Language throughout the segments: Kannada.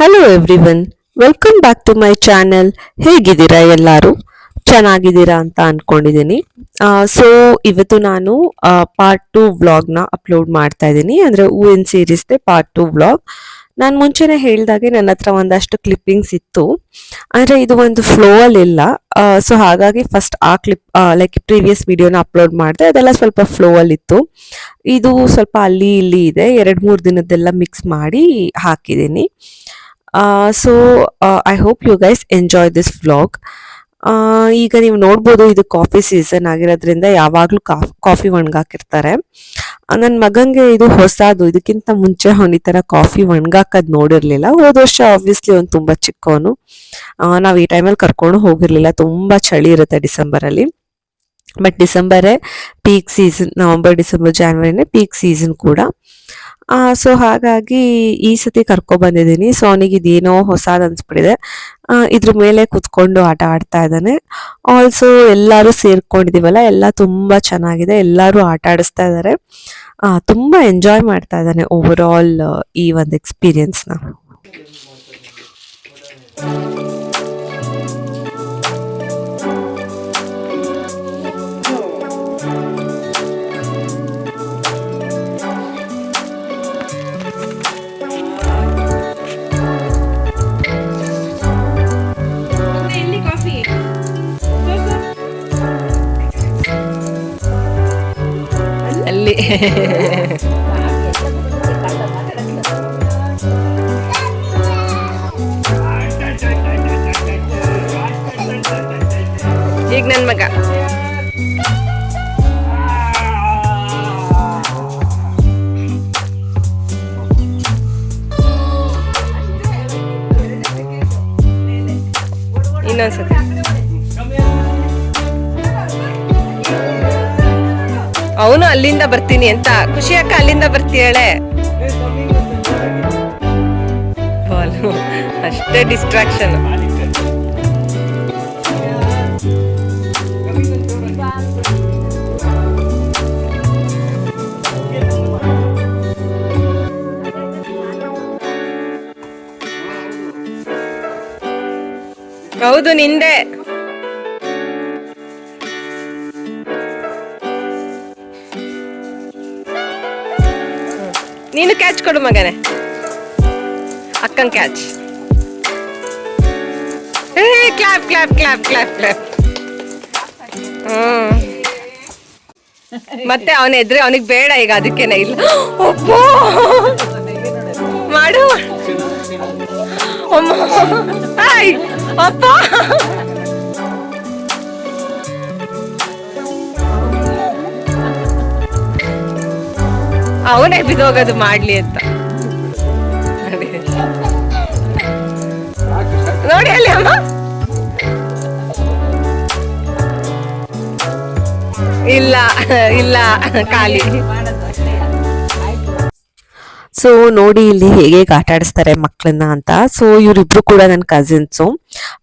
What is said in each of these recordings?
Hello everyone welcome back to my channel ಹೇಗಿದ್ದೀರಾ ಎಲ್ಲರೂ? ಚೆನ್ನಾಗಿದ್ದೀರಾ ಅಂತ ಅಂದ್ಕೊಂಡಿದ್ದೀನಿ ಸೊ ಇವತ್ತು ನಾನು ಪಾರ್ಟ್ ಟು ವ್ಲಾಗ್ನ ಅಪ್ಲೋಡ್ ಮಾಡ್ತಾ ಇದ್ದೀನಿ. ಅಂದರೆ ಹೂವಿನ ಸೀರೀಸ್ದೆ ಪಾರ್ಟ್ ಟು ವ್ಲಾಗ್ ನಾನು ಮುಂಚೆನೆ ಹೇಳಿದಾಗೆ ನನ್ನ ಹತ್ರ ಒಂದಷ್ಟು ಕ್ಲಿಪ್ಪಿಂಗ್ಸ್ ಇತ್ತು. ಅಂದರೆ ಇದು ಒಂದು ಫ್ಲೋ ಅಲ್ಲಿ ಇಲ್ಲ. ಸೊ ಹಾಗಾಗಿ ಫಸ್ಟ್ ಆ ಕ್ಲಿಪ್ ಲೈಕ್ ಪ್ರೀವಿಯಸ್ ವಿಡಿಯೋನ ಅಪ್ಲೋಡ್ ಮಾಡಿದೆ, ಅದೆಲ್ಲ ಸ್ವಲ್ಪ ಫ್ಲೋ ಅಲ್ಲಿ ಇತ್ತು. ಇದು ಸ್ವಲ್ಪ ಅಲ್ಲಿ, ಇಲ್ಲಿ ಇದೆ. ಎರಡು ಮೂರು ದಿನದ್ದೆಲ್ಲ ಮಿಕ್ಸ್ ಮಾಡಿ ಹಾಕಿದ್ದೀನಿ. So I hope you guys enjoy this vlog ಈಗ ನೀವು ನೋಡ್ಬೋದು ಇದು ಕಾಫಿ ಸೀಸನ್ ಆಗಿರೋದ್ರಿಂದ ಯಾವಾಗಲೂ ಕಾಫಿ ಒಣಗಾಕಿರ್ತಾರೆ. ನನ್ನ ಮಗಂಗೆ ಇದು ಹೊಸದು. ಇದಕ್ಕಿಂತ ಮುಂಚೆ ಅವನು ಈ ಥರ ಕಾಫಿ ಒಣಗಾಕದ್ ನೋಡಿರಲಿಲ್ಲ. ಹೋದ ವರ್ಷ ಆಬ್ವಿಯಸ್ಲಿ ಅವ್ನು ತುಂಬ ಚಿಕ್ಕವನು. ನಾವು ಈ ಟೈಮಲ್ಲಿ ಕರ್ಕೊಂಡು ಹೋಗಿರಲಿಲ್ಲ. ತುಂಬ ಚಳಿ ಇರುತ್ತೆ ಡಿಸೆಂಬರಲ್ಲಿ. ಬಟ್ ಡಿಸೆಂಬರೇ ಪೀಕ್ ಸೀಸನ್ ನವಂಬರ್, ಡಿಸೆಂಬರ್, ಜಾನ್ವರಿನೇ ಪೀಕ್ ಸೀಸನ್ ಕೂಡ. ಸೊ ಹಾಗಾಗಿ ಈ ಸತಿ ಕರ್ಕೊ ಬಂದಿದ್ದೀನಿ. ಸೊ ಅವನಿಗೆ ಇದೇನೋ ಹೊಸದು ಅನ್ಸ್ಬಿಟ್ಟಿದೆ. ಇದ್ರ ಮೇಲೆ ಕುತ್ಕೊಂಡು ಆಟ ಆಡ್ತಾ ಇದ್ದಾನೆ. ಆಲ್ಸೋ ಎಲ್ಲರೂ ಸೇರ್ಕೊಂಡಿದೀವಲ್ಲ, ಎಲ್ಲ ತುಂಬ ಚೆನ್ನಾಗಿದೆ. ಎಲ್ಲರೂ ಆಟ ಆಡಿಸ್ತಾ ಇದ್ದಾರೆ. ತುಂಬ ಎಂಜಾಯ್ ಮಾಡ್ತಾ ಇದ್ದಾನೆ ಓವರ್ ಆಲ್ ಈ ಒಂದು ಎಕ್ಸ್ಪೀರಿಯನ್ಸ್ನ ಈಗ ನನ್ನ ಮಗ ಇನ್ನೊಂದ್ಸತಿ ಅವನು ಅಲ್ಲಿಂದ ಬರ್ತೀನಿ ಅಂತ ಖುಷಿ ಅಕ್ಕ ಅಲ್ಲಿಂದ ಬರ್ತೀಯಾಳೆ? ಅಷ್ಟೇ ಡಿಸ್ಟ್ರಾಕ್ಷನ್ ಹೌದು ನಿಂದೆ. ನೀನು ಕ್ಯಾಚ್ ಕೊಡು ಮಗನೇ. ಅಕ್ಕನ್ ಕ್ಯಾಚ್ ಏ clap clap clap clap clap ಹ್ಮ್. ಮತ್ತೆ ಅವನ ಎದ್ರೆ, ಅವನಿಗೆ ಬೇಡ ಈಗ ಅದಕ್ಕೇನೆ ಇಲ್ಲ. ಒಪ್ಪೋ ಮಾಡು. ಅಮ್ಮ. ಅಪ್ಪ ಅವನೇ ಅದು ಮಾಡ್ಲಿ ಅಂತ. ನೋಡಿ. ನೋಡಿ ಅಲ್ಲಿ ಅಮ್ಮ. ಇಲ್ಲ ಇಲ್ಲ ಖಾಲಿ. ಸೊ ನೋಡಿ ಇಲ್ಲಿ ಹೇಗೆ ಆಟ ಆಡಿಸ್ತಾರೆ ಮಕ್ಕಳನ್ನ ಅಂತ. ಸೊ ಇವರಿಬ್ರು ಕೂಡ ನನ್ನ ಕಸಿನ್ಸು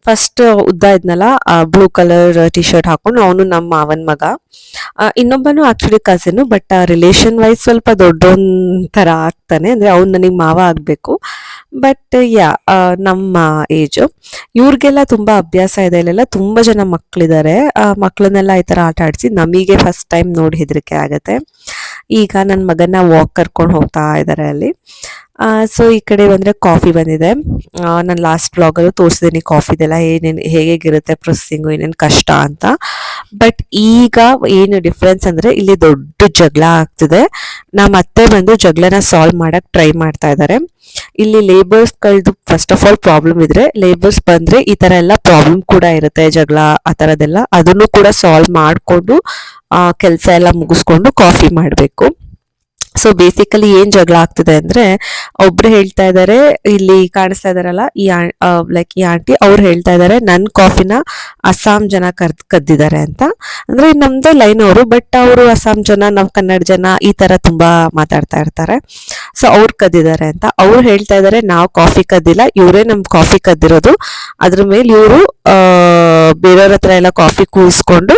ಫಸ್ಟ್ ಉದ್ದ ಇದ್ನಲ್ಲ ಬ್ಲೂ ಕಲರ್ ಟಿ ಶರ್ಟ್ ಹಾಕೊಂಡು ಅವನು ನಮ್ಮ ಮಾವನ ಮಗ. ಇನ್ನೊಬ್ಬನು actually cousin but relation wise ಸ್ವಲ್ಪ ದೊಡ್ಡೊಂದ್ ತರ ಆಗ್ತಾನೆ. ಅಂದ್ರೆ ಅವ್ನು ನನಗೆ ಮಾವ ಆಗ್ಬೇಕು. ಬಟ್ ಯಾ ನಮ್ಮ ಏಜ್ ಇವ್ರಿಗೆಲ್ಲ ತುಂಬಾ ಅಭ್ಯಾಸ ಇದೆ. ಇಲ್ಲೆಲ್ಲ ತುಂಬಾ ಜನ ಮಕ್ಕಳಿದ್ದಾರೆ ಮಕ್ಕಳನ್ನೆಲ್ಲ ಈ ತರ ಆಟ ಆಡಿಸಿ ನಮಗೆ ಫಸ್ಟ್ ಟೈಮ್ ನೋಡಿ ಹೆದರಿಕೆ ಆಗತ್ತೆ. ಈಗ ನನ್ನ ಮಗನ ವಾಕ್ ಕರ್ಕೊಂಡು ಹೋಗ್ತಾ ಇದ್ದಾರೆ ಅಲ್ಲಿ. ಸೊ ಈ ಕಡೆ ಬಂದ್ರೆ ಕಾಫಿ ಬಂದಿದೆ. ನಾನು ಲಾಸ್ಟ್ ಬ್ಲಾಗಲ್ಲೂ ತೋರಿಸಿದ್ದೀನಿ ಕಾಫಿದೆಲ್ಲ ಏನೇನು ಹೇಗಿರುತ್ತೆ ಪ್ರೊಸೆಸಿಂಗು ಏನೇನು ಕಷ್ಟ ಅಂತ. ಬಟ್ ಈಗ ಏನು ಡಿಫ್ರೆನ್ಸ್ ಅಂದ್ರೆ ಇಲ್ಲಿ ದೊಡ್ಡ ಜಗಳ ಆಗ್ತಿದೆ. ನಮ್ಮ ಅತ್ತೆ ಬಂದು ಜಗಳನ ಸಾಲ್ವ್ ಮಾಡಕ್ ಟ್ರೈ ಮಾಡ್ತಾ ಇದ್ದಾರೆ ಇಲ್ಲಿ ಲೇಬರ್ಸ್ಗಳದ್ದು ಫಸ್ಟ್ ಆಫ್ ಆಲ್ ಪ್ರಾಬ್ಲಮ್ ಇದ್ರೆ ಲೇಬರ್ಸ್ ಬಂದ್ರೆ ಈ ತರ ಎಲ್ಲ ಪ್ರಾಬ್ಲಮ್ ಕೂಡ ಇರುತ್ತೆ ಜಗಳ, ಆ ಥರದ್ದೆಲ್ಲ ಅದನ್ನು ಕೂಡ ಸಾಲ್ವ್ ಮಾಡಿಕೊಂಡು ಕೆಲಸ ಎಲ್ಲ ಮುಗಿಸ್ಕೊಂಡು ಕಾಫಿ ಮಾಡಬೇಕು. ಸೊ ಬೇಸಿಕಲಿ ಏನ್ ಜಗಳ ಆಗ್ತಿದೆ ಅಂದ್ರೆ, ಒಬ್ರು ಹೇಳ್ತಾ ಇದ್ದಾರೆ ಇಲ್ಲಿ ಕಾಣಿಸ್ತಾ ಇದಾರಲ್ಲ, ಈ ಲೈಕ್ ಈ ಆಂಟಿ ಅವ್ರು ಹೇಳ್ತಾ ಇದ್ದಾರೆ ನನ್ ಕಾಫಿನ ಅಸ್ಸಾಂ ಜನ ಕರ್ದ್, ಕದ್ದಿದ್ದಾರೆ ಅಂತ. ಅಂದ್ರೆ ನಮ್ದೇ ಲೈನ್ ಅವರು ಬಟ್ ಅವರು ಅಸ್ಸಾಂ ಜನ ನಾವ್ ಕನ್ನಡ ಜನ ಈ ತರ ತುಂಬಾ ಮಾತಾಡ್ತಾ ಇರ್ತಾರೆ. ಸೊ ಅವ್ರು ಕದ್ದಿದ್ದಾರೆ ಅಂತ. ಅವ್ರು ಹೇಳ್ತಾ ಇದ್ದಾರೆ ನಾವು ಕಾಫಿ ಕದ್ದಿಲ್ಲ, ಇವರೇ ನಮ್ ಕಾಫಿ ಕದ್ದಿರೋದು. ಅದ್ರ ಮೇಲೆ ಇವರು ಬೇರೆಯವ್ರ ಹತ್ರ ಎಲ್ಲ ಕಾಫಿ ಕೂರಿಸ್ಕೊಂಡು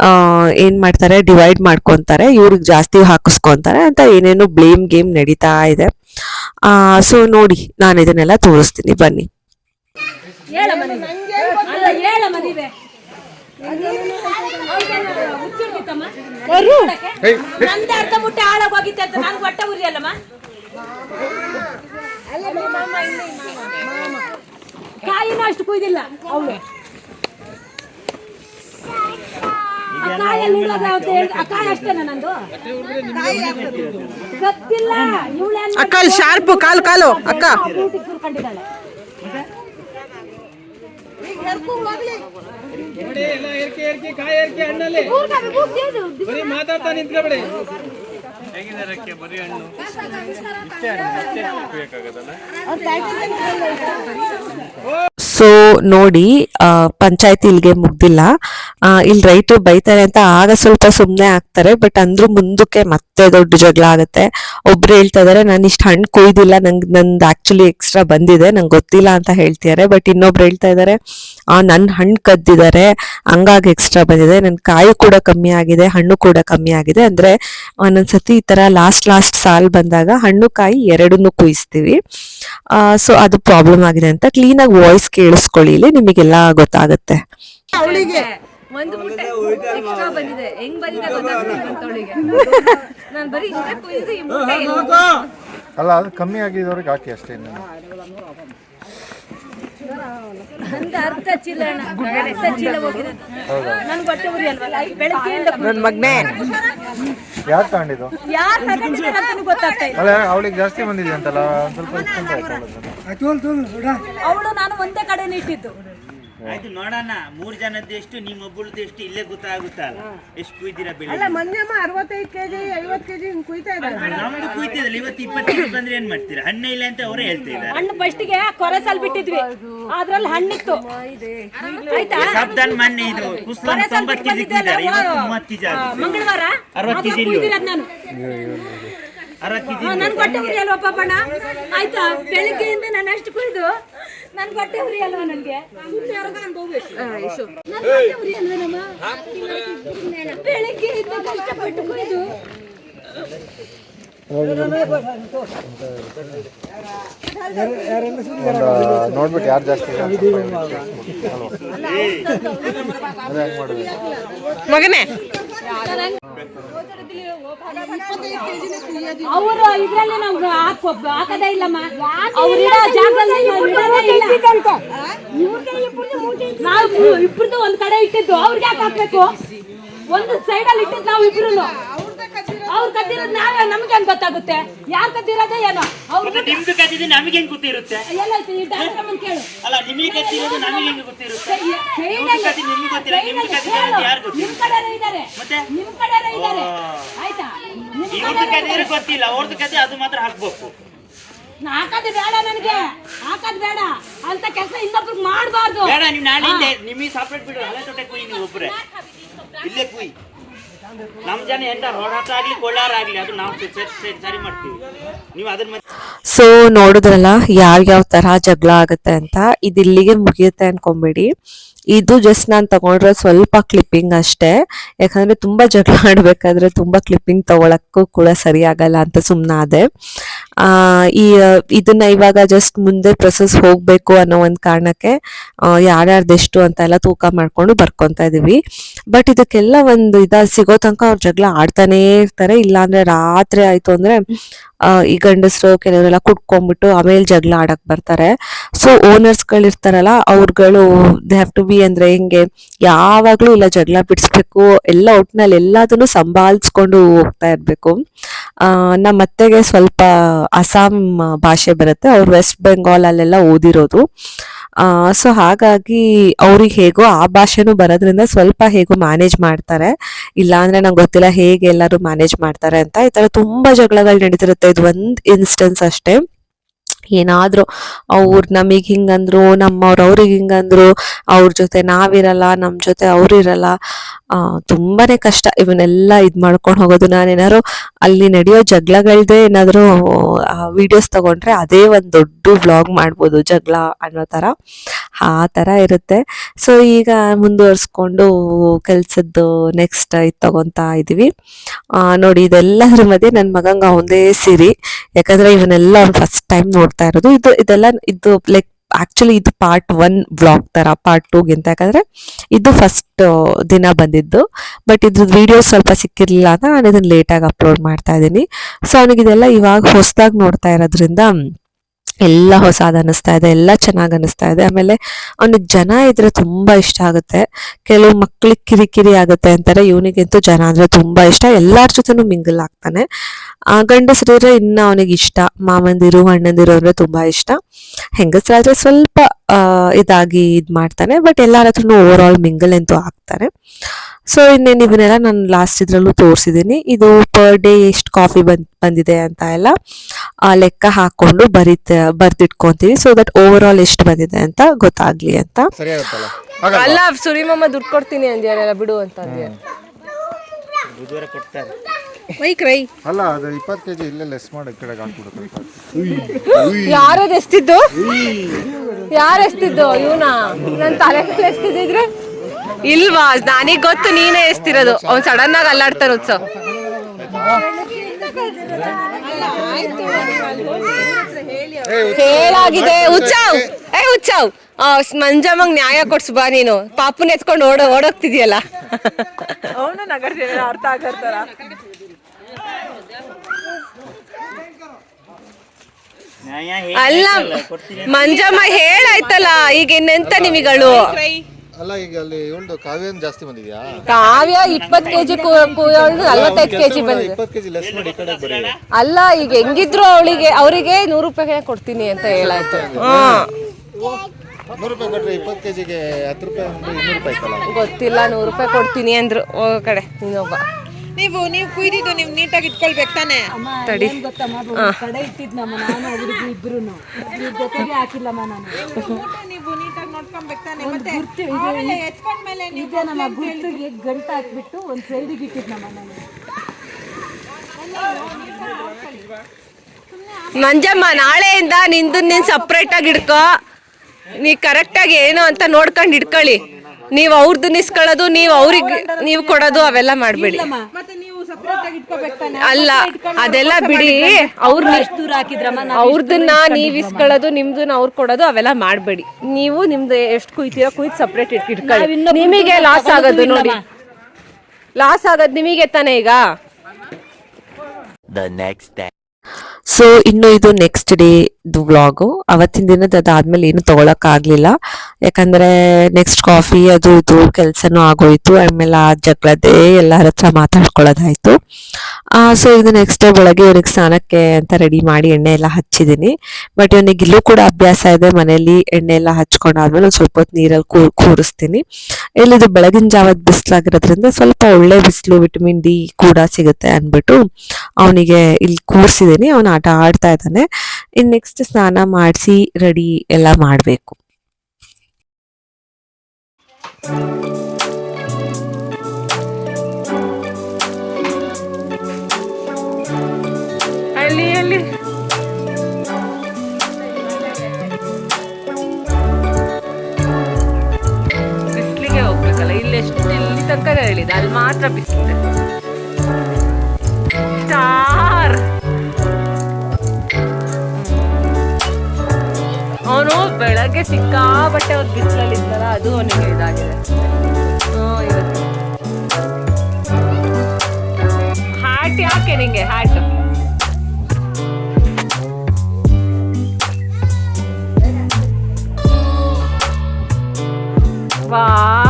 ಆ, ಏನ್ ಮಾಡ್ತಾರೆ ಡಿವೈಡ್ ಮಾಡ್ಕೊತಾರೆ ಇವ್ರಿಗೆ ಜಾಸ್ತಿ ಹಾಕಿಸ್ಕೊಂತಾರೆ ಅಂತ ಏನೇನು ಬ್ಲೇಮ್ ಗೇಮ್ ನಡೀತಾ ಇದೆ. ಸೊ ನೋಡಿ ನಾನು ಇದನ್ನೆಲ್ಲ ತೋರಿಸ್ತೀನಿ ಬನ್ನಿ. ಹೇಳಮ್ಮ ಅಷ್ಟು ಅಲ್ಲ ಹೇಳಮ್ಮ ಅಕ್ಕ ಅಲ್ಲಿ ಶಾರ್ಪ್ ಕಾಲು ಕಾಲು. ಅಕ್ಕ. ಮಾತಾಡ್ತಾ ಸೊ ನೋಡಿ ಪಂಚಾಯತಿ ಇಲ್ಲಿಗೆ ಮುಗ್ದಿಲ್ಲ. ಇಲ್ಲಿ ರೈತರು ಬೈತಾರೆ ಅಂತ ಆಗ ಸ್ವಲ್ಪ ಸುಮ್ಮನೆ ಆಗ್ತಾರೆ, ಬಟ್ ಅಂದ್ರೂ ಮುಂದಕ್ಕೆ ಮತ್ತೆ ದೊಡ್ಡ ಜಗಳ ಆಗುತ್ತೆ. ಒಬ್ರು ಹೇಳ್ತಾ ಇದಾರೆ, ನಾನು ಇಷ್ಟು ಹಣ್ಣು ಕೊಯ್ದಿಲ್ಲ, ನಂಗೆ ನಂದು ಆಕ್ಚುಲಿ ಎಕ್ಸ್ಟ್ರಾ ಬಂದಿದೆ, ನಂಗೆ ಗೊತ್ತಿಲ್ಲ ಅಂತ ಹೇಳ್ತಿದ್ದಾರೆ ಬಟ್ ಇನ್ನೊಬ್ರು ಹೇಳ್ತಾ ಇದಾರೆ ಆ ನನ್ನ ಹಣ್ಣು ಕದ್ದಿದ್ದಾರೆ ಹಂಗಾಗಿ ಎಕ್ಸ್ಟ್ರಾ ಬಂದಿದೆ. ನನ್ನ ಕಾಯಿ ಕೂಡ ಕಮ್ಮಿ ಆಗಿದೆ ಹಣ್ಣು ಕೂಡ ಕಮ್ಮಿ ಆಗಿದೆ. ಅಂದ್ರೆ ಒಂದೊಂದ್ಸತಿ ಈ ತರ ಲಾಸ್ಟ್ ಲಾಸ್ಟ್ ಸಾಲ್ ಬಂದಾಗ ಹಣ್ಣು ಕಾಯಿ ಎರಡನ್ನೂ ಕುಯಿಸ್ತೀವಿ. ಸೊ ಅದು ಪ್ರಾಬ್ಲಮ್ ಆಗಿದೆ ಅಂತ ಕ್ಲೀನ್ ಆಗಿ ವಾಯ್ಸ್ ಕೇಳಿಸ್ಕೊಳ್ಳಿ ಇಲ್ಲಿ ನಿಮಗೆಲ್ಲ ಗೊತ್ತಾಗುತ್ತೆ. ಅವಳಿಗೆ. ಒಂದು ಮುಟ್ಟೆ ಎಕ್ಸ್ಟ್ರಾ ಬಂದಿದೆ. ಹೆಂಗ್ ಬಂದಿದೆ ಗೊತ್ತಾಗ್ತಿಲ್ಲ ಅಂತವಳಿಗೆ ನಾನು ಬರೀ ಇಷ್ಟೇ ಕುಯ್ದು ಈ ಮುಟ್ಟೆ ಅಲ್ಲ ಅದು ಕಮ್ಮಿ ಆಗಿದ್ದವ್ರಿಗೆ ಹಾಕಿ ಅಷ್ಟೇ ನನ್ನ ಮಗನೇ. ಯಾರು ತಗೊಂಡಿದ್ದು? ಅಲ್ಲ ಅವಳಿಗೆ ಜಾಸ್ತಿ ಬಂದಿದೆ ಅಂತಲ್ಲ ಸ್ವಲ್ಪ. ಅವಳು ನಾನು ಒಂದೇ ಕಡೆ ಇಟ್ಟಿದ್ದು. ಆಯ್ತು ನೋಡೋಣ ಮೂರ್ ಜನದ್ದು ಎಷ್ಟು ನಿಮ್ ಒಬ್ಬಳದ್ದು ಎಷ್ಟು ಇಲ್ಲೇ ಗೊತ್ತಾಗುತ್ತಲ್ಲ. ಎಷ್ಟು ಕುಯ್ದಿರ ಬೆಳೆ ಮೊನ್ನೆಮ್ಮ ಅರವತ್ತೈದು ಕೆಜಿ ಐವತ್ತು ಕೆಜಿ ಹಿಂಗ್ ಕುಯ್ತಾ ಇದ್ದಾರೆ. ನಮ್ದು ಕುಯ್ತಿದ್ರಲ್ಲ ಇವತ್ತು ಇಪ್ಪತ್ತೈದು ಬಂದ್ರೆ ಏನ್ ಮಾಡ್ತೀರಾ? ಹಣ್ಣೆ ಇಲ್ಲ ಅಂತ ಅವರೇ ಹೇಳ್ತಾ ಇದ್ದಾರೆ. ಹಣ್ಣು ಫಸ್ಟಿಗೆ ಕೊರಸಲ್ ಬಿಟ್ಟಿದ್ವಿ. ಅದ್ರಲ್ಲಿ ಹಣ್ಣಿತ್ತು. ಆಯ್ತಾ? ಸಬ್ದನ್ ಮೊನ್ನೆ ಇದು ಕುಸ್ಲ ಕೊರಸಲ್ ತೊಂಬತ್ತು ಕೆಜಿ ಕುಯ್ದಾರೆ ಇವತ್ತು ಮೂವತ್ತು ಕೆಜಿ ಮಂಗಳವಾರ. ಅರವತ್ತು ಕೆಜಿ ಕುಯ್ದಿರೋದ್ ನಾನು. ನನ್ ಹೊಟ್ಟೆ ಉರಿ ಅಲ್ವಾ ಪಾಪಣ್ಣ? ಆಯ್ತಾ? ಬೆಳಿಗ್ಗೆಯಿಂದ ನಾನು ಅಷ್ಟು ಕುಯ್ದು ನನ್ ಹೊಟ್ಟೆ ಉರಿ ಅಲ್ವಾ ನನ್ಗೆ? ಬೆಳಿಗ್ಗೆಯಿಂದ ಕಷ್ಟಪಟ್ಟು ಕುಯ್ದು ಒಂದು ನೋಡ್ಬಿಟ್ಟು ಯಾರು ಜಾಸ್ತಿ ಮಗನೇ. ಅವರು ಇದ್ರಲ್ಲಿ ನಾವು ಹಾಕೋ ಹಾಕದೇ ಇಲ್ಲಮ್ಮ. ಅವ್ರು ಇಡೋ ಜಾಗದಲ್ಲಿ ನಾವು ಇಡೋದೇ ಇಲ್ಲ. ನಾವು ಇಬ್ರದ್ದು ಒಂದ್ ಕಡೆ ಇಟ್ಟಿದ್ದು ಅವ್ರಿಗೆ ಯಾಕೆ ಹಾಕ್ಬೇಕು? ಒಂದು ಸೈಡ್ ಅಲ್ಲಿ ಇಟ್ಟಿದ್ದು ನಾವು ಇಬ್ರು ಅವ್ರು ಕದ್ದಿರೋದು ನಾವೇ ನಮ್ಗೆ ಹೆಂಗ್ ಗೊತ್ತಾಗುತ್ತೆ? ಯಾರು ಕದ್ದಿರೋದೇ ಏನೋ? ಅವ್ರು ಮತ್ತೆ ನಿಮ್ದು ಕದ್ದಿದ್ದು ನಮಗೆ ಹೆಂಗ್ ಗೊತ್ತಿರುತ್ತೆ? ಈ ಡಾಕ್ಟರ್ ಬಂದ್ ಕೇಳು. ಅಲ್ಲ ನಿಮಗೆ ಕದ್ದಿರೋದು ನಮಗೆ ಹೆಂಗ್ ಗೊತ್ತಿರುತ್ತೆ? ಇವ್ರು ಕದ್ದಿದ್ದು ನಿಮ್ಗೆ ಗೊತ್ತಿಲ್ಲ ನಿಮ್ಗೆ ಕದ್ದಿರೋದು ಯಾರು ಕೇಳು. ಗೊತ್ತಿಲ್ಲ? ನಿಮ್ ಕಡೆನೇ ಇದಾರೆ. ಮತ್ತೆ? ನಿಮ್ ಕಡೆನೇ ಇದಾರೆ. ಆಯ್ತಾ? ನಿಮ್ ಇವ್ರದ್ದು ಕದ್ದಿರೋ ಗೊತ್ತಿಲ್ಲ ಅವ್ರದ್ದು ಕದ್ದಿ ಅದು ಮಾತ್ರ ಹಾಕ್ಬೇಕು. ಹಾಕೋದು ಬೇಡ ನನಗೆ. ಹಾಕೋದು ಬೇಡ. ಅಂತ ಕೆಲಸ ಇನ್ನೊಬ್ರಿಗೆ ಮಾಡಬಾರ್ದು. ಬೇಡ ನೀವು ನಾಳೆಯಿಂದ ನಿಮಗೆ ಸಪ್ರೇಟ್ ಬಿಡು. ಹಳೆ ತೊಟ್ಟೆ ಕುಯ್ ನೀವು ಒಬ್ಬರೇ ಇಲ್ಲೇ ಕುಯ್. ಸೊ ನೋಡಿದ್ರಲ್ಲ ಯಾವ್ಯಾವ ತರ ಜಗಳ ಆಗುತ್ತೆ ಅಂತ ಇದಿಲ್ಲಿಗೆ ಮುಗಿಯುತ್ತೆ ಅನ್ಕೊಂಬೇಡಿ. ಇದು ಜಸ್ಟ್ ನಾನು ತಗೊಂಡ್ರೆ ಸ್ವಲ್ಪ ಕ್ಲಿಪ್ಪಿಂಗ್ ಅಷ್ಟೇ. ಯಾಕಂದ್ರೆ ತುಂಬಾ ಜಗಳ ಆಡ್ಬೇಕಾದ್ರೆ ತುಂಬಾ ಕ್ಲಿಪ್ಪಿಂಗ್ ತಗೊಳಕ್ಕೂ ಕೂಡ ಸರಿ ಆಗಲ್ಲ ಅಂತ ಸುಮ್ಮನಾದೆ ಈ, ಇದನ್ನ ಇವಾಗ ಜಸ್ಟ್ ಮುಂದೆ ಪ್ರೊಸೆಸ್ ಹೋಗ್ಬೇಕು ಅನ್ನೋ ಒಂದು ಕಾರಣಕ್ಕೆ ಯಾರ್ಯಾರ್ದೆಷ್ಟು ಅಂತ ಎಲ್ಲ ತೂಕ ಮಾಡ್ಕೊಂಡು ಬರ್ಕೊತಾ ಇದೀವಿ. ಬಟ್ ಇದಕ್ಕೆಲ್ಲ ಒಂದು ಇದ ಸಿಗೋ ತನಕ ಅವ್ರು ಜಗಳ ಆಡ್ತಾನೇ ಇರ್ತಾರೆ. ಇಲ್ಲಾಂದ್ರೆ ರಾತ್ರಿ ಆಯ್ತು ಅಂದ್ರೆ ಈ ಗಂಡಸರು ಕೆಲವರೆಲ್ಲ ಕುಟ್ಕೊಂಡ್ಬಿಟ್ಟು ಆಮೇಲೆ ಜಗಳ ಆಡಕ್ ಬರ್ತಾರೆ. ಸೊ ಇರ್ತಾರಲ್ಲ ಅವ್ರುಗಳು ದೇ ಹ್ಯಾವ್ ಟು ಬಿ ಅಂದ್ರೆ ಹೆಂಗೆ? ಯಾವಾಗ್ಲೂ ಇಲ್ಲ ಜಗಳ ಬಿಡಿಸ್ಬೇಕು. ಎಲ್ಲ ಒಟ್ಟಿನಲ್ಲಿ ಎಲ್ಲದನ್ನು ಸಂಭಾಳಿಸ್ಕೊಂಡು ಹೋಗ್ತಾ ಇರ್ಬೇಕು. ನಮ್ಮ ಅತ್ತೆಗೆ ಸ್ವಲ್ಪ ಅಸ್ಸಾಂ ಭಾಷೆ ಬರುತ್ತೆ. ಅವ್ರು ವೆಸ್ಟ್ ಬೆಂಗಾಲ್ ಅಲ್ಲೆಲ್ಲ ಓದಿರೋದು ಸೊ ಹಾಗಾಗಿ ಅವ್ರಿಗೆ ಹೇಗೋ ಆ ಭಾಷೆನೂ ಬರೋದ್ರಿಂದ ಸ್ವಲ್ಪ ಹೇಗೋ ಮ್ಯಾನೇಜ್ ಮಾಡ್ತಾರೆ. ಇಲ್ಲ ಅಂದ್ರೆ ನಂಗೆ ಗೊತ್ತಿಲ್ಲ ಹೇಗೆ ಎಲ್ಲರೂ ಮ್ಯಾನೇಜ್ ಮಾಡ್ತಾರೆ ಅಂತ. ಈ ತರ ತುಂಬಾ ಜಗಳಗಳು ನಡೀತಿರುತ್ತೆ. ಇದು ಒಂದ್ ಇನ್ಸ್ಟೆನ್ಸ್ ಅಷ್ಟೇ. ಏನಾದ್ರೂ ಅವ್ರು ನಮಗ್ ಹಿಂಗಂದ್ರು, ನಮ್ಮವ್ರು ಅವ್ರಿಗೆ ಹಿಂಗಂದ್ರು, ಅವ್ರ ಜೊತೆ ನಾವಿರಲ್ಲ ನಮ್ಮ ಜೊತೆ ಅವ್ರಿರಲ್ಲ ತುಂಬಾ ಕಷ್ಟ. ಇವನ್ನೆಲ್ಲ ಇದು ಮಾಡ್ಕೊಂಡು ಹೋಗೋದು. ನಾನೇನಾದ್ರು ಅಲ್ಲಿ ನಡೆಯೋ ಜಗಳಗಳದೇ ಏನಾದರೂ ವಿಡಿಯೋಸ್ ತಗೊಂಡ್ರೆ ಅದೇ ಒಂದು ದೊಡ್ಡ ವ್ಲಾಗ್ ಮಾಡ್ಬೋದು, ಜಗಳ ಅನ್ನೋ ತರ. ಆ ಥರ ಇರುತ್ತೆ. ಸೊ ಈಗ ಮುಂದುವರಿಸ್ಕೊಂಡು ಕೆಲಸದ್ದು ನೆಕ್ಸ್ಟ್ ಇದು ತಗೊತಾ ಇದೀವಿ. ಆ, ನೋಡಿ ಇದೆಲ್ಲದ್ರ ಮಧ್ಯೆ ನನ್ನ ಮಗಂಗ ಒಂದೇ ಸಿರಿ. ಯಾಕಂದ್ರೆ ಇವನ್ನೆಲ್ಲ ಅವ್ನು ಫಸ್ಟ್ ಟೈಮ್ ನೋಡ್ತಾ ಇರೋದು. ಇದು ಇದೆಲ್ಲ ಇದು ಲೈಕ್ ಆಕ್ಚುಲಿ ಇದು ಪಾರ್ಟ್ ಒನ್ ಬ್ಲಾಗ್ ತರ ಪಾರ್ಟ್ ಟೂಗಿಂತ ಯಾಕಂದ್ರೆ ಇದು ಫಸ್ಟ್ ದಿನ ಬಂದಿದ್ದು. ಬಟ್ ಇದ್ರದ್ದು ವಿಡಿಯೋ ಸ್ವಲ್ಪ ಸಿಕ್ಕಿರಲಿಲ್ಲ ಅಂತ ನಾನು ಇದನ್ನ ಲೇಟಾಗಿ ಅಪ್ಲೋಡ್ ಮಾಡ್ತಾ ಇದ್ದೀನಿ ಸೊ ಅವನಿಗಿದೆಲ್ಲ ಇವಾಗ ಹೊಸದಾಗಿ ನೋಡ್ತಾ ಇರೋದ್ರಿಂದ ಎಲ್ಲ ಹೊಸದು ಅನ್ನಿಸ್ತಾ ಇದೆ ಎಲ್ಲ ಚೆನ್ನಾಗಿ ಅನ್ನಿಸ್ತಾ ಇದೆ. ಆಮೇಲೆ ಅವನಿಗೆ ಜನ ಇದ್ರೆ ತುಂಬಾ ಇಷ್ಟ ಆಗುತ್ತೆ. ಕೆಲವು ಮಕ್ಳಿಗೆ ಕಿರಿಕಿರಿ ಆಗುತ್ತೆ ಅಂತಾರೆ, ಇವನಿಗಂತೂ ಜನ ಅಂದ್ರೆ ತುಂಬಾ ಇಷ್ಟ. ಎಲ್ಲಾರ ಜೊತೆನೂ ಮಿಂಗಲ್ ಆಗ್ತಾನೆ. ಆ ಗಂಡಸರಿದ್ರೆ ಇನ್ನ ಅವನಿಗೆ ಇಷ್ಟ. ಮಾಮಂದಿರು ಅಣ್ಣಂದಿರು ಅಂದ್ರೆ ತುಂಬಾ ಇಷ್ಟ. ಹೆಂಗಸರಾದ್ರೆ ಸ್ವಲ್ಪ ಇದಾಗಿ ಇದ್ ಮಾಡ್ತಾನೆ ಬಟ್ ಎಲ್ಲರ ಹತ್ರನೂ ಓವರ್ ಆಲ್ ಮಿಂಗಲ್ ಅಂತೂ ಆಗ್ತಾನೆ. ಸೊ ಇನ್ನೇನು ಇವನ್ನೆಲ್ಲ ನಾನು ಲಾಸ್ಟ್ ಇದ್ರಲ್ಲೂ ತೋರಿಸಿದ್ದೀನಿ ಇದು ಪರ್ ಡೇ ಎಷ್ಟು ಕಾಫಿ ಬಂದ್, ಬಂದಿದೆ ಅಂತ ಎಲ್ಲ ಲೆಕ್ಕ ಹಾಕೊಂಡು ಬರಿತ, ಬರ್ದಿಟ್ಕೊಂತೀವಿ. ಸೊ ದಟ್ ಓವರ್ ಆಲ್ ಎಷ್ಟು ಬಂದಿದೆ ಅಂತ ಗೊತ್ತಾಗ್ಲಿ. ಅಂತ. ಅಲ್ಲ ಸುರಿ ಮಮ್ಮ ದುಡ್ಡು ಕೊಡ್ತೀನಿ ಅಂದ್ಯಾರೆಲ್ಲ ಬಿಡು ಅಂತ ಅಂದ್ಯ? ರೈ ಅಲ್ಲ ಅದು ಇಪ್ಪತ್ತು ಕೆಜಿ ಇಲ್ಲೇ ಲೆಸ್ ಮಾಡಿ ಈ ಕಡೆಗೆ ಹಾಕ್ಬಿಡುತ್ತೆ ಯಾರದು ಎಷ್ಟಿದ್ದು? ಯಾರು ಎಷ್ಟಿದ್ದು? ಇವನಾ? ನನ್ನ ತಲೆ ಮೇಲೆ ಎಷ್ಟಿದ್ರೆ ಇಲ್ವಾ ನನಗ್ ಗೊತ್ತು ನೀನೇ ಎಷ್ಟಿರೋದು. ಅವ್ನ್ ಸಡನ್ ಆಗಿ ಅಲ್ಲಾಡ್ತಾರ ಉತ್ಸವ. ಹೇಳಾಗಿದೆ ಉತ್ಸವ್. ಏ ಉತ್ಸವ್ ಆ, ಮಂಜಮ್ಮಂಗ್ ನ್ಯಾಯ ಕೊಡ್ಸು ಬಾ ನೀನು. ಪಾಪುನ ಎತ್ಕೊಂಡು ಓಡ ಓಡೋಗ್ತಿದ್ಯಲ್ಲ. ನ್ಯಾಯ ಅಲ್ಲ ಹೇಳ್ಬೇಕಲ್ಲ, ಕೊಡ್ತೀನಿ ಮಂಜಮ್ಮ ಹೇಳಾಯ್ತಲ್ಲ ಈಗ ಇನ್ನೆಂತ ನಿಮಿಗಳು? ಅಲ್ಲ ಈಗ ಅಲ್ಲಿ ಒಂದು ಕಾವ್ಯನ್ ಜಾಸ್ತಿ ಬಂದಿದ್ಯಾ? ಕಾವ್ಯ ಇಪ್ಪತ್ ಕೆಜಿ ನಲ್ವತ್ತೈದು ಕೆಜಿ ಬಂದಿದೆ. ಇಪ್ಪತ್ತು ಕೆಜಿ ಲೆಸ್ ಮಾಡಿ ಈ ಕಡೆ ಬರೀ. ಅಲ್ಲ ಈಗ ಹೆಂಗಿದ್ರು ಅವಳಿಗೆ ಅವರಿಗೆ ನೂರು ರೂಪಾಯಿ ಕೊಡ್ತೀನಿ ಅಂತ ಹೇಳಾಯ್ತು. ಹಾ. ನೂರು ರೂಪಾಯಿ ಕೊಟ್ರೆ ಇಪ್ಪತ್ತು ಕೆಜಿಗೆ ಹತ್ತು ರೂಪಾಯಿ ಅಂದ್ರೆ ಇನ್ನೂರು ರೂಪಾಯಿ ಗೊತ್ತಿಲ್ಲ ನೂರು ರೂಪಾಯಿ ಕೊಡ್ತೀನಿ ಅಂದ್ರು. ಹೋಗೋ ಕಡೆ ಇನ್ನೊಬ್ಬ ನೀವು ನೀವು ಕುಯ್ದಿದ್ದು ನೀವು ನೀಟಾಗಿ ಇಟ್ಕೊಳ್ಬೇಕು ತಾನೆ? ತಡಿ. ಕಡೆ ಇಟ್ಟಿದ್ನಮ್ಮ ನಾನು ಅವ್ರಿಗೆ ಇಬ್ರು ಜೊತೆಗೆ ಹಾಕಿಲ್ಲಮ್ಮ ನಾನು. ನೀವು ನೀಟಾಗಿ ನೋಡ್ಕೊಬೇಕು ತಾನೆ? ಮತ್ತೆ ಆಮೇಲೆ ಎತ್ಕೊಂಡ್ಮೇಲೆ ನೀವು ಇದೆ ನಮ್ಮ ಗುರ್ತಿಗೆ ಗಂಟು ಹಾಕ್ಬಿಟ್ಟು ಒಂದು ಸೈಡಿಗೆ ಇಟ್ಟಿದ್ನಮ್ಮ ನಾನು. ಮಂಜಮ್ಮ ನಾಳೆಯಿಂದ ನಿಂದು ನೀನು ಸಪ್ರೇಟ್ ಆಗಿ ಇಡ್ಕೋ. ನೀ ಕರೆಕ್ಟಾಗಿ ಏನು ಅಂತ ನೋಡ್ಕೊಂಡು ಇಟ್ಕೊಳ್ಳಿ. ನೀವು ಅವ್ರದ್ದು ನಿಸ್ಕೊಳ್ಳೋದು ನೀವು ಅವ್ರಿಗೆ ನೀವು ಕೊಡೋದು ಅವೆಲ್ಲ ಮಾಡಬೇಡಿ. ಮತ್ತೆ ನೀವು ಸಪ್ರೇಟ್ ಆಗಿ ಇಟ್ಕೋಬೇಕು ತಾನೆ? ಅಲ್ಲ ಅದೆಲ್ಲ ಬಿಡಿ. ಅವ್ರ ಅವ್ರದನ್ನ ನೀವ್ ಇಸ್ಕೊಳ್ಳೋದು ನಿಮ್ದನ್ನ ಅವ್ರು ಕೊಡೋದು ಅವೆಲ್ಲ ಮಾಡಬೇಡಿ. ನೀವು ನಿಮ್ದು ಎಷ್ಟು ಕುಯ್ತೀರೋ ಕುಯ್ದು ಸಪ್ರೇಟ್ ಇಟ್ಕೊಳ್ಳಿ. ನಿಮಗೆ ಲಾಸ್ ಆಗೋದು ನೋಡಿ. ಲಾಸ್ ಆಗೋದು ನಿಮಗೆ ತಾನೇ ಈಗ? Day. ಸೊ ಇನ್ನು ಇದು ನೆಕ್ಸ್ಟ್ ಡೇ ವ್ಲಾಗು ಅವತ್ತಿನ ದಿನದ ಅದಾದ್ಮೇಲೆ ಏನು ತಗೊಳಕ್ ಆಗ್ಲಿಲ್ಲ ಯಾಕಂದ್ರೆ ನೆಕ್ಸ್ಟ್ ಕಾಫಿ ಅದು ಇದು ಕೆಲ್ಸನೂ ಆಗೋಯ್ತು. ಆಮೇಲೆ ಆ ಜಗಳದೇ ಎಲ್ಲರ ಹತ್ರ ಮಾತಾಡ್ಕೊಳ್ಳೋದಾಯ್ತು ಸೊ ಇದು ನೆಕ್ಸ್ಟ್ ಡೇ ಬೆಳಗ್ಗೆ ಇವ್ರಿಗೆ ಸ್ನಾನಕ್ಕೆ ಅಂತ ರೆಡಿ ಮಾಡಿ ಎಣ್ಣೆ ಎಲ್ಲ ಹಚ್ಚಿದ್ದೀನಿ ಬಟ್ ಇವನಿಗೆ ಇಲ್ಲೂ ಕೂಡ ಅಭ್ಯಾಸ ಇದೆ. ಮನೆಯಲ್ಲಿ ಎಣ್ಣೆ ಎಲ್ಲ ಹಚ್ಕೊಂಡಾದ್ಮೇಲೆ ಸ್ವಲ್ಪ ಹೊತ್ತು ನೀರಲ್ಲಿ ಕೂ ಕೂರಿಸ್ತೀನಿ. ಇಲ್ಲಿದು ಬೆಳಗಿನ ಜಾವದ ಬಿಸಿಲಾಗಿರೋದ್ರಿಂದ ಸ್ವಲ್ಪ ಒಳ್ಳೆ ಬಿಸಿಲು, ವಿಟಮಿನ್ ಡಿ ಕೂಡ ಸಿಗುತ್ತೆ ಅಂದ್ಬಿಟ್ಟು ಅವನಿಗೆ ಇಲ್ಲಿ ಕೂರಿಸಿದ್ದೀನಿ ಅವನ ಆಟ ಆಡ್ತಾ ಇದ್ದಾನೆ. ಇನ್ ನೆಕ್ಸ್ಟ್ ಸ್ನಾನ ಮಾಡಿಸಿ ರೆಡಿ ಎಲ್ಲ ಮಾಡಬೇಕು. ಬಿಸಿಲಿಗೆ ಹೋಗ್ಬೇಕಲ್ಲ, ಇಲ್ಲಿ ಎಷ್ಟು ಇಲ್ಲಿ ತನಕ ಹೇಳಿದೆ, ಅಲ್ಲಿ ಮಾತ್ರ ಬಿಸಿಲಿದೆ. ಬೆಳಗ್ಗೆ ಸಿಕ್ಕಾಬಟ್ಟೆ ಅವ್ರು ಬಿಸಿಲಲ್ಲಿ ಇದ್ದಲ್ಲ ಅದು ಅವನಿಗೆ ಇದಾಗಿದೆ. ಇವತ್ತು ಹ್ಯಾಟ್ ಯಾಕೆ ನಿಂಗೆ ಹ್ಯಾಟ್ ವಾವ್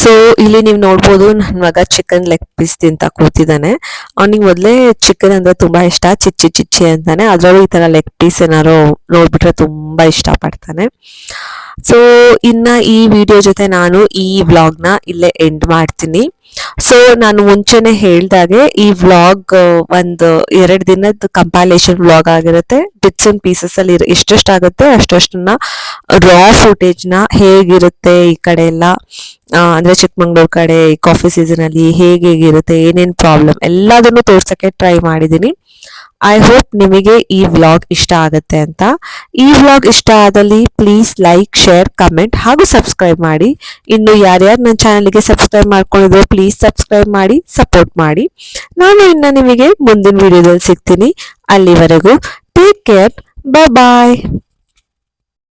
ಸೊ ಇಲ್ಲಿ ನೀವು ನೋಡ್ಬೋದು ನನ್ನ ಮಗ ಚಿಕನ್ ಲೆಗ್ ಪೀಸ್ ತಿಂತ ಕೂತಿದ್ದಾನೆ. ಅವನಿಗೆ ಮೊದಲೇ ಚಿಕನ್ ಅಂದರೆ ತುಂಬ ಇಷ್ಟ, ಚಿಚ್ಚಿ ಚಿಚ್ಚಿ ಅಂತಾನೆ. ಅದರಲ್ಲೂ ಈ ಥರ ಲೆಗ್ ಪೀಸ್ ಏನಾರು ನೋಡಿಬಿಟ್ರೆ ತುಂಬ ಇಷ್ಟಪಡ್ತಾನೆ. ಸೊ ಇನ್ನು ಈ ವಿಡಿಯೋ ಜೊತೆ ನಾನು ಈ ವ್ಲಾಗ್ನ ಇಲ್ಲೇ ಎಂಡ್ ಮಾಡ್ತೀನಿ. ಸೊ ನಾನು ಮುಂಚೆನೆ ಹೇಳ್ದಾಗೆ ಈ ವ್ಲಾಗ್ ಒಂದು ಎರಡು ದಿನದ ಕಂಪಾಲೇಷನ್ ವ್ಲಾಗ್ ಆಗಿರುತ್ತೆ. ಬಿಟ್ಸ್ ಅಂಡ್ ಪೀಸಸ್ ಅಲ್ಲಿ ಎಷ್ಟೆಷ್ಟು ಆಗುತ್ತೆ ಅಷ್ಟಷ್ಟನ್ನ ರಾ ಫುಟೇಜ್ನ ಹೇಗಿರುತ್ತೆ ಈ ಕಡೆ ಎಲ್ಲ ಅಂದ್ರೆ ಚಿಕ್ಕಮಂಗ್ಳೂರ್ ಕಡೆ ಕಾಫಿ ಸೀಸನ್ ಅಲ್ಲಿ ಹೇಗೆ ಹೇಗಿರುತ್ತೆ, ಏನೇನು ಪ್ರಾಬ್ಲಮ್ ಎಲ್ಲದನ್ನು ತೋರ್ಸಕ್ಕೆ ಟ್ರೈ ಮಾಡಿದೀನಿ. ಐ ಹೋಪ್ ನಿಮಗೆ ಈ ವ್ಲಾಗ್ ಇಷ್ಟ ಆಗುತ್ತೆ ಅಂತ. ಈ ವ್ಲಾಗ್ ಇಷ್ಟ ಆದಲ್ಲಿ ಪ್ಲೀಸ್ ಲೈಕ್ ಶೇರ್ ಕಮೆಂಟ್ ಹಾಗೂ ಸಬ್ಸ್ಕ್ರೈಬ್ ಮಾಡಿ. ಇನ್ನು ಯಾರ್ಯಾರು ನನ್ನ ಚಾನಲ್ಗೆ ಸಬ್ಸ್ಕ್ರೈಬ್ ಮಾಡ್ಕೊಂಡಿದ್ರು ಪ್ಲೀಸ್ ಸಬ್ಸ್ಕ್ರೈಬ್ ಮಾಡಿ ಸಪೋರ್ಟ್ ಮಾಡಿ. ನಾನು ಇನ್ನು ನಿಮಗೆ ಮುಂದಿನ ವಿಡಿಯೋದಲ್ಲಿ ಸಿಗ್ತೀನಿ. ಅಲ್ಲಿವರೆಗೂ ಟೇಕ್ ಕೇರ್ ಬಾಯ್